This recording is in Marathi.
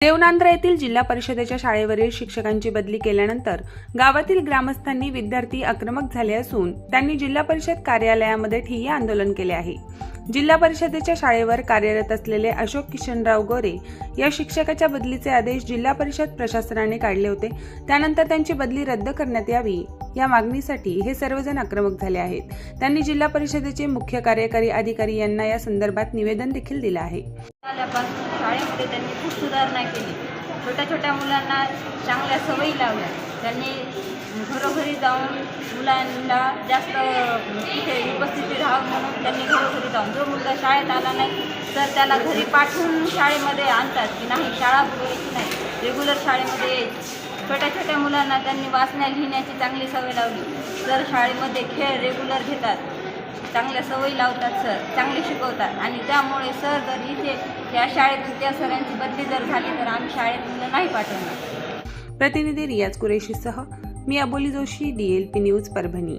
देवनांद्रा येथील जिल्हा परिषदेच्या शाळेवरील शिक्षकांची बदली केल्यानंतर गावातील ग्रामस्थांनी विद्यार्थी आक्रमक झाले असून त्यांनी जिल्हा परिषद कार्यालयामध्ये ठिय्या आंदोलन केले आहे. जिल्हा परिषदेच्या शाळेवर कार्यरत असलेले अशोक किशनराव गोरे या शिक्षकाच्या बदलीचे आदेश जिल्हा परिषद प्रशासनाने काढले होते. त्यानंतर त्यांची बदली रद्द करण्यात यावी. या मागणीसाठी हे सर्वजण आक्रमक झाले आहेत. त्यांनी जिल्हा परिषदेचे मुख्य कार्यकारी अधिकारी यांना या संदर्भात निवेदन देखील दिलं आहे. शाळेमध्ये त्यांनी खूप सुधारणा केली छोट्या छोट्या मुलांना चांगल्या सवयी लावल्या. त्यांनी घरोघरी जाऊन मुलांना जास्त तिथे उपस्थिती राहावं म्हणून त्यांनी घरोघरी जाऊन. जो मुलगा शाळेत आला नाही तर त्याला घरी पाठवून शाळेमध्ये आणतात की नाही शाळा बुडवायची नाही. रेग्युलर शाळेमध्ये छोट्या छोट्या मुलांना त्यांनी वाचण्या लिहिण्याची चांगली सवय लावली. सर शाळेमध्ये खेळ रेग्युलर घेतात. चांगल्या सवयी लावतात सर चांगले शिकवतात. आणि त्यामुळे सर जर इथे त्या शाळेतून त्या सरांची बदली जर झाली तर आम्ही शाळेत मुलं नाही पाठवणार. प्रतिनिधी रियाज कुरेशीसह मी अबोली जोशी डीएलपी न्यूज परभणी.